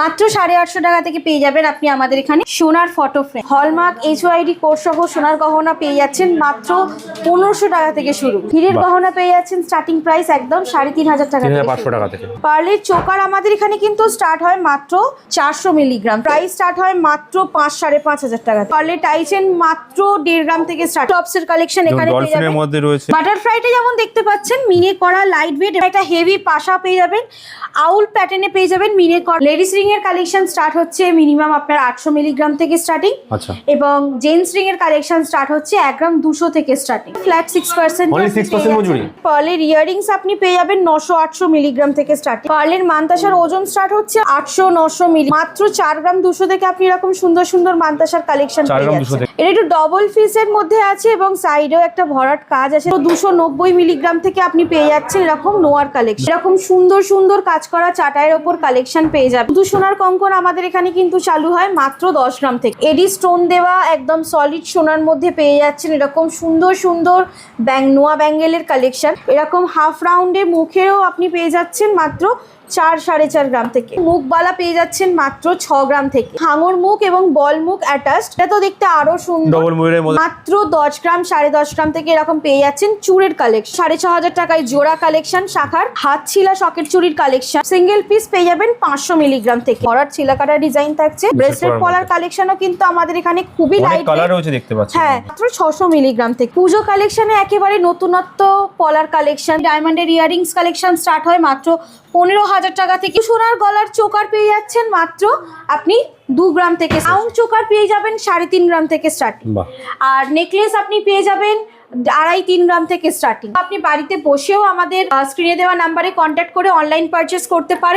মাত্র সাড়ে আটশো টাকা থেকে পেয়ে যাবেন আপনি আমাদের এখানে সোনার photo frame hallmark HUID course সহ সোনার গহনা পেয়ে যাচ্ছেন মাত্র পনেরোশো টাকা থেকে শুরু। হীরের। গহনা পেয়ে যাচ্ছেন স্টার্টিং প্রাইস একদম সাড়ে তিন হাজার টাকা থেকে পাঁচশো টাকা থেকে। পার্লের চোকার আমাদের এখানে কিন্তু স্টার্ট হয় মাত্র চারশো মিলিগ্রাম প্রাইস স্টার্ট হয় মাত্র পাঁচ সাড়ে পাঁচ হাজার টাকা পার্লের টাইচেন মাত্র দেড় গ্রাম থেকে স্টার্ট টপসের কালেকশন এখানে মধ্যে রয়েছে। বাটারফ্লাইটা যেমন দেখতে পাচ্ছেন মিনে করা লাইট ওয়েট একটা হেভি পাশা পেয়ে যাবেন। আউল প্যাটার্নে পেয়ে যাবেন মিনে করা। লেডিস রিং এর কালেকশন স্টার্ট হচ্ছে মিনিমাম আপনার আটশো মিলিগ্রাম থেকে স্টার্টিং আচ্ছা। এবং জেন্টস রিং এর কালেকশন স্টার্ট হচ্ছে এক গ্রাম দুশো থেকে starting flat six percent Only 6% মজুরি? পার্লের ইয়ারিংস আপনি পেয়ে যাবেন নশো আটশো মিলিগ্রাম থেকে স্টার্টিং পার্লের মান্তাসার ওজন স্টার্ট হচ্ছে আটশো নশো মিলি মাত্র চার গ্রাম দুশো থেকে আপনি এরকম সুন্দর সুন্দর মান্তাসার কালেকশন পেয়ে গ্রাম 200 যাচ্ছেন এটা একটু ডবল ফিসের মধ্যে আছে এবং সাইডেও একটা ভরাট কাজ আছে। দুশো নব্বই মিলিগ্রাম থেকে আপনি পেয়ে যাচ্ছেন এরকম নোয়ার কালেকশন এরকম সুন্দর সুন্দর কাজ করা চাটাইয়ের ওপর কালেকশন পেয়ে যাবেন। শুধু সোনার কঙ্কন আমাদের এখানে কিন্তু চালু হয় মাত্র দশ গ্রাম থেকে। এডি স্টোন দেওয়া একদম সলিড সোনার মধ্যে পেয়ে যাচ্ছেন এরকম সুন্দর সুন্দর ব্যাং নোয়া ব্যাঙ্গেলের কালেকশন এরকম হাফ রাউন্ডের মুখেও আপনি পেয়ে যাচ্ছেন মাত্র চার সাড়ে চার গ্রাম থেকে। মুখবালা পেয়ে যাচ্ছেন মাত্র ছ গ্রাম থেকে। হাঙর মুখ এবং বল মুখ অ্যাটাচড এটা তো দেখতে আরও সুন্দর। মাত্র দশ গ্রাম সাড়ে দশ গ্রাম থেকে এরকম পেয়ে যাচ্ছেন চুড়ের কালেকশন সাড়ে ছ হাজার টাকায় জোড়া কালেকশন শাখার হাত ছিলা সকেট চুরির কালেকশন সিঙ্গেল পিস পেয়ে যাবেন পাঁচশো মিলিগ্রাম থেকে। ভরাট ছিলা কাটা ডিজাইন থাকছে ব্রেসলেট পলার। কালেকশনও কিন্তু আমাদের এখানে খুবই লাইট কালার রয়েছে দেখতে পাচ্ছি। হ্যাঁ মাত্র ছশো মিলিগ্রাম থেকে। পুজো কালেকশনে একেবারে নতুনত্ব পলার কালেকশন ডায়মন্ডের ইয়ারিংস কালেকশন স্টার্ট হয় মাত্র পনেরো হাজার টাকা থেকে সোনার গলার চোকার পেয়ে যাচ্ছেন মাত্র আপনি দু গ্রাম থেকে আউন চোকার পেয়ে যাবেন সাড়ে তিন গ্রাম থেকে স্টার্টিং আর নেকলেস আপনি পেয়ে যাবেন আড়াই তিন গ্রাম থেকে স্টার্টিং আপনি বাড়িতে বসেও আমাদের স্ক্রিনে দেওয়া নাম্বারে কন্ট্যাক্ট করে অনলাইন পারচেস করতে পারেন।